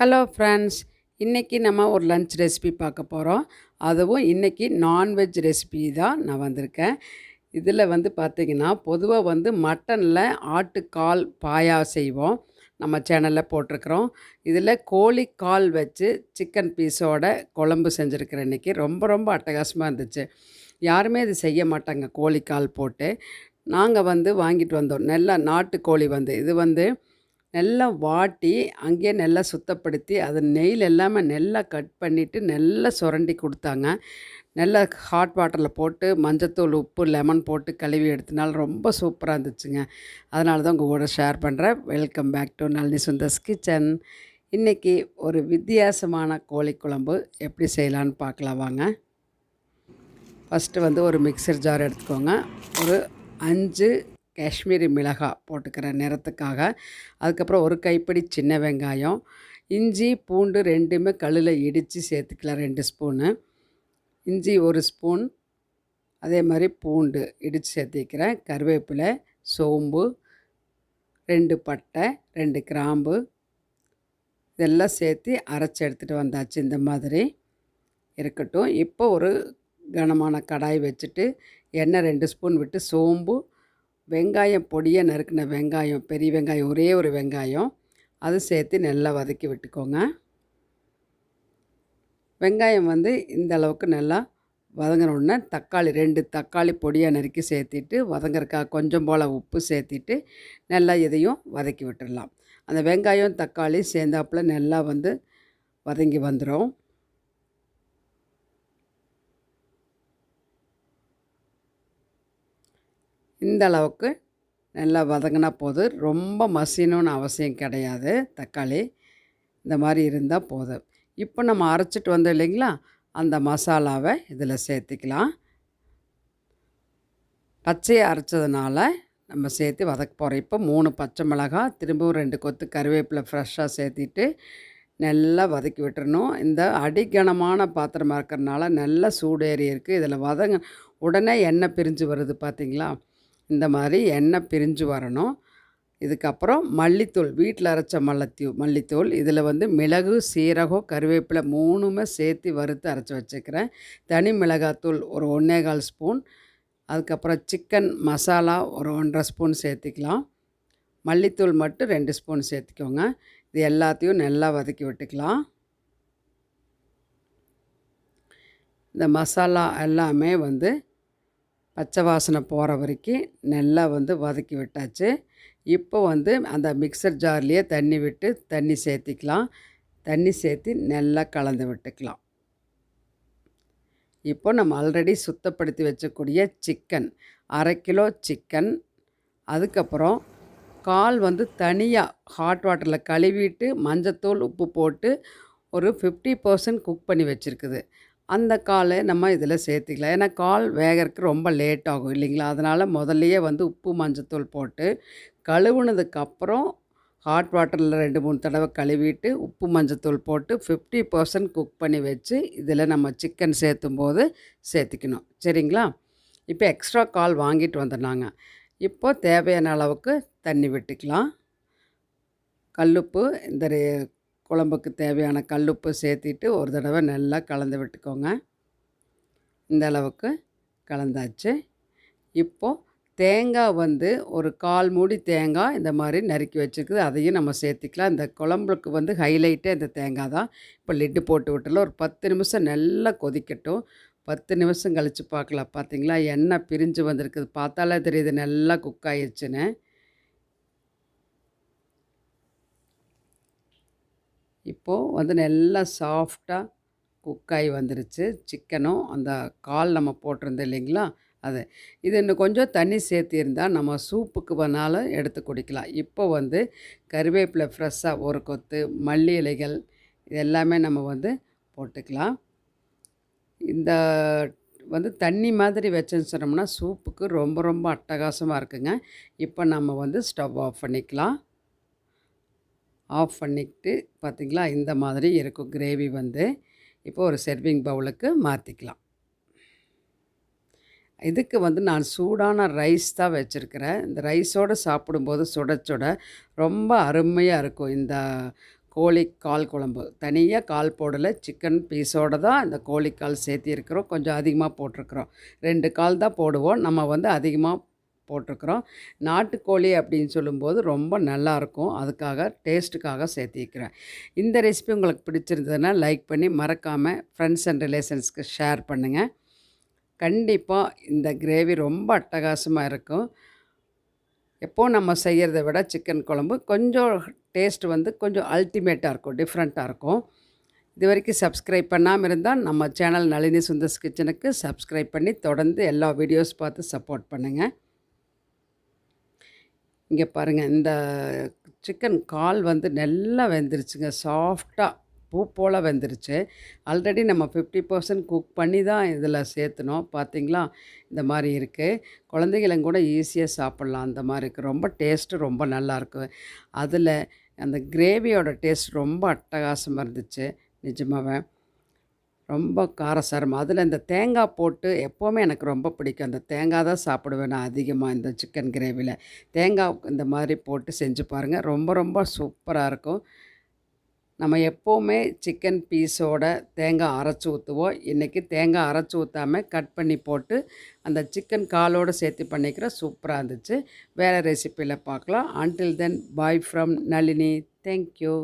Hello friends இன்றைக்கி நம்ம ஒரு லன்ச் ரெசிபி பார்க்க போகிறோம் அதுவும் இன்றைக்கி நான்வெஜ் ரெசிபி தான் நான் வந்திருக்கேன். இதில் வந்து பார்த்திங்கன்னா பொதுவாக வந்து மட்டனில் ஆட்டுக்கால் பாயா செய்வோம். நம்ம சேனலில் போட்டிருக்கிறோம். இதில் கோழி கால் வச்சு சிக்கன் பீஸோட குழம்பு செஞ்சுருக்கிறேன் இன்றைக்கி ரொம்ப ரொம்ப அட்டகாசமாக இருந்துச்சு. யாருமே இது செய்ய மாட்டாங்க கோழி கால் போட்டு. நாங்கள் வந்து வாங்கிட்டு வந்தோம். நல்லா நாட்டுக்கோழி வந்து இது வந்து நல்லா வாட்டி அங்கேயே நல்லா சுத்தப்படுத்தி அது நெய்யில் எல்லாமே நல்லா கட் பண்ணிவிட்டு நல்லா சுரண்டி கொடுத்தாங்க. நல்லா ஹாட் வாட்டரில் போட்டு மஞ்சத்தூள் உப்பு லெமன் போட்டு கழுவி எடுத்தனால ரொம்ப சூப்பராக இருந்துச்சுங்க. அதனால தான் உங்கள் கூட ஷேர் பண்ணுறேன் welcome back to Nalini Sundar's kitchen இன்றைக்கி ஒரு வித்தியாசமான கோழி குழம்பு எப்படி செய்யலான்னு பார்க்கலாம் வாங்க. ஃபஸ்ட்டு வந்து ஒரு மிக்சர் ஜார் எடுத்துக்கோங்க. ஒரு அஞ்சு காஷ்மீரி மிளகாய் போட்டுக்கிறேன் நிறத்துக்காக அதுக்கப்புறம் ஒரு கைப்பிடி சின்ன வெங்காயம் இஞ்சி பூண்டு ரெண்டுமே கல்லில் இடித்து சேர்த்துக்கலாம் ரெண்டு ஸ்பூனு. இஞ்சி ஒரு ஸ்பூன் அதே மாதிரி பூண்டு இடித்து சேர்த்திக்கிறேன். கருவேப்பிலை சோம்பு ரெண்டு பட்டை ரெண்டு கிராம்பு. இதெல்லாம் சேர்த்து அரைச்சி எடுத்துகிட்டு வந்தாச்சு இந்த மாதிரி. இருக்கட்டும். இப்போ ஒரு கனமான கடாய் வச்சுட்டு எண்ணெய் ரெண்டு ஸ்பூன் விட்டு சோம்பு வெங்காயம் பொடியை நறுக்கின வெங்காயம் பெரிய வெங்காயம் ஒரே ஒரு வெங்காயம். அது சேர்த்து நல்லா வதக்கி விட்டுக்கோங்க. வெங்காயம் வந்து இந்த அளவுக்கு நல்லா வதங்கின உடனே தக்காளி ரெண்டு தக்காளி பொடியாக நறுக்கி சேர்த்திட்டு வதங்கறக்காக கொஞ்சம் போல் உப்பு சேர்த்திட்டு நல்லா இதையும் வதக்கி விட்டுடலாம். அந்த வெங்காயம் தக்காளி சேர்ந்தாப்புல நல்லா வந்து வதங்கி வந்துடும் இந்த அளவுக்கு நல்லா வதங்கினா போதும். ரொம்ப மசினுன்னு அவசியம் கிடையாது. தக்காளி இந்த மாதிரி இருந்தால் போதும். இப்போ நம்ம அரைச்சிட்டு வந்தோம் இல்லைங்களா? அந்த மசாலாவை இதில் சேர்த்துக்கலாம். பச்சையை அரைச்சதுனால நம்ம சேர்த்து வதக்க போகிறோம் இப்போ மூணு பச்சை மிளகாய் திரும்பவும் ரெண்டு கொத்து கருவேப்பிலை ஃப்ரெஷ்ஷாக சேர்த்திட்டு நல்லா வதக்கி விட்டுறணும். இந்த அடிக்கனமான பாத்திரமாக இருக்கிறனால நல்லா சூடேறி இருக்குது இதில் வதங்க உடனே எண்ணெய் பிரிஞ்சு வருது பார்த்திங்களா? இந்த மாதிரி எண்ணெய் பிரிஞ்சு வரணும். இதுக்கப்புறம் மல்லித்தூள் வீட்டில் அரைச்ச மல்லத்தூ மல்லித்தூள் இதில் வந்து மிளகு சீரகம் கருவேப்பிலை மூணுமே சேர்த்து வறுத்து அரைச்சி வச்சுக்கிறேன். தனி மிளகாத்தூள் ஒரு ஒன்றே கால் ஸ்பூன் அதுக்கப்புறம் சிக்கன் மசாலா ஒரு ஒன்றரை ஸ்பூன் சேர்த்துக்கலாம். மல்லித்தூள் மட்டும் ரெண்டு ஸ்பூன் சேர்த்துக்கோங்க. இது எல்லாத்தையும் நல்லா வதக்கி விட்டுக்கலாம். இந்த மசாலா எல்லாமே வந்து பச்சை வாசனை போகிற வரைக்கும் நல்லா வந்து வதக்கி விட்டாச்சு. இப்போ வந்து அந்த மிக்சர் ஜார்லேயே தண்ணி விட்டு தண்ணி சேர்த்திக்கலாம். தண்ணி சேர்த்து நல்லா கலந்து விட்டுக்கலாம். இப்போ நம்ம ஆல்ரெடி சுத்தப்படுத்தி வச்சக்கூடிய சிக்கன் அரை கிலோ சிக்கன் அதுக்கப்புறம் கால் வந்து தனியாக ஹாட் வாட்டரில் கழுவிட்டு மஞ்சத்தூள் உப்பு போட்டு ஒரு ஃபிஃப்டி பர்சன்ட் குக் பண்ணி வச்சுருக்குது. அந்த காலை நம்ம இதில் சேர்த்துக்கலாம். ஏன்னா கால் வேகறதுக்கு ரொம்ப லேட் ஆகும் இல்லைங்களா? அதனால் முதல்லையே வந்து உப்பு மஞ்சத்தூள் போட்டு கழுவுனதுக்கப்புறம் ஹாட் வாட்டரில் ரெண்டு மூணு தடவை கழுவிட்டு உப்பு மஞ்சத்தூள் போட்டு ஃபிஃப்டி பர்சன்ட் குக் பண்ணி வச்சு இதில் நம்ம சிக்கன் சேர்த்தும் போது சேர்த்துக்கணும். சரிங்களா? இப்போ எக்ஸ்ட்ரா கால் வாங்கிட்டு வந்துடுனாங்க இப்போ தேவையான அளவுக்கு தண்ணி விட்டுக்கலாம். கல்லுப்பு இந்த குழம்புக்கு தேவையான கல்லுப்பு சேர்த்திட்டு ஒரு தடவை நல்லா கலந்து விட்டுக்கோங்க. இந்த அளவுக்கு கலந்தாச்சு. இப்போது தேங்காய் வந்து ஒரு கால் மூடி தேங்காய் இந்த மாதிரி நறுக்கி வச்சுருக்குது. அதையும் நம்ம சேர்த்திக்கலாம். இந்த குழம்புக்கு வந்து ஹைலைட்டே இந்த தேங்காய் தான். இப்போ லிட்டு போட்டு விட்டுல ஒரு பத்து நிமிஷம் நல்லா கொதிக்கட்டும். பத்து நிமிஷம் கழித்து பார்க்கலாம். பார்த்தீங்களா? எண்ணெய் பிரிஞ்சு வந்திருக்குது. பார்த்தாலே தெரியுது நல்லா குக் ஆயிடுச்சுன்னு இப்போது வந்து நல்லா சாஃப்டாக குக்காகி வந்துருச்சு. சிக்கனும் அந்த கால் நம்ம போட்டிருந்தோம் இல்லைங்களா? அது. இது இன்னும் கொஞ்சம் தண்ணி சேர்த்திருந்தால் நம்ம சூப்புக்கு வேணாலும் எடுத்து குடிக்கலாம். இப்போ வந்து கருவேப்பிலை ஃப்ரெஷ்ஷாக ஒரு கொத்து மல்லி இலைகள் இது எல்லாமே நம்ம வந்து போட்டுக்கலாம். இந்த வந்து தண்ணி மாதிரி வச்சுன்னு சொன்னோம்னா சூப்புக்கு ரொம்ப ரொம்ப அட்டகாசமாக இருக்குங்க. இப்போ நம்ம வந்து ஸ்டவ் ஆஃப் பண்ணிக்கலாம். ஆஃப் பண்ணிக்கிட்டு பார்த்திங்களா? இந்த மாதிரி இருக்கும். கிரேவி வந்து இப்போ ஒரு செர்விங் பவுலுக்கு மாற்றிக்கலாம் இதுக்கு வந்து நான் சூடான ரைஸ் தான் வச்சுருக்கிறேன். இந்த ரைஸோடு சாப்பிடும்போது சுட சுட ரொம்ப அருமையாக இருக்கும். இந்த கோழி கால் குழம்பு. தனியாக கால் போடலை. சிக்கன் பீஸோடு தான் இந்த கோழிக்கால் சேர்த்திருக்கிறோம். கொஞ்சம் அதிகமாக போட்டிருக்கிறோம். ரெண்டு கால் தான் போடுவோம். நம்ம வந்து அதிகமாக போட்டிருக்கிறோம். நாட்டுக்கோழி அப்படின்னு சொல்லும்போது ரொம்ப நல்லாயிருக்கும். அதுக்காக டேஸ்ட்டுக்காக சேர்த்திக்கிறேன். இந்த ரெசிபி உங்களுக்கு பிடிச்சிருந்ததுன்னா லைக் பண்ணி மறக்காமல் ஃப்ரெண்ட்ஸ் அண்ட் ரிலேஷன்ஸ்க்கு ஷேர் பண்ணுங்கள் கண்டிப்பாக இந்த கிரேவி ரொம்ப அட்டகாசமாக இருக்கும். எப்போது நம்ம செய்கிறத விட சிக்கன் குழம்பு கொஞ்சம் டேஸ்ட் வந்து கொஞ்சம் அல்டிமேட்டாக இருக்கும் டிஃப்ரெண்ட்டாக இருக்கும். இது வரைக்கும் சப்ஸ்கிரைப் பண்ணாமல் இருந்தால் நம்ம சேனல் நளினி சுந்தர்ஸ் கிச்சனுக்கு சப்ஸ்கிரைப் பண்ணி தொடர்ந்து எல்லா வீடியோஸ் பார்த்து சப்போர்ட் பண்ணுங்கள் இங்கே பாருங்கள் இந்த சிக்கன் கால் வந்து நல்லா வெந்துருச்சுங்க. சாஃப்டாக பூ போல் வெந்துருச்சு. ஆல்ரெடி நம்ம ஃபிஃப்டி பர்சன்ட் குக் பண்ணி தான் இதில் சேர்த்துனோம். பார்த்திங்களா? இந்த மாதிரி இருக்குது குழந்தைகளும் கூட ஈஸியாக சாப்பிட்லாம். அந்த மாதிரி இருக்குது ரொம்ப டேஸ்ட்டு ரொம்ப நல்லாயிருக்கு அதில் அந்த கிரேவியோட டேஸ்ட் ரொம்ப அட்டகாசமாக இருந்துச்சு. நிஜமாவே. ரொம்ப காரசாரமாக அதில் இந்த தேங்காய் போட்டு எப்போவுமே எனக்கு ரொம்ப பிடிக்கும். அந்த தேங்காய் தான் சாப்பிடுவேன் நான் அதிகமாக இந்த சிக்கன் கிரேவியில் தேங்காய் இந்த மாதிரி போட்டு செஞ்சு பாருங்கள் ரொம்ப ரொம்ப சூப்பராக இருக்கும். நம்ம எப்போவுமே சிக்கன் பீஸோட தேங்காய் அரைச்சி ஊற்றுவோம் இன்றைக்கி தேங்காய் அரைச்சி ஊற்றாமல் கட் பண்ணி போட்டு அந்த சிக்கன் காலோடு சேர்த்து பண்ணிக்கிற சூப்பராக இருந்துச்சு. வேறு ரெசிப்பியில் பார்க்கலாம். Until then bye from Nalini. Thank you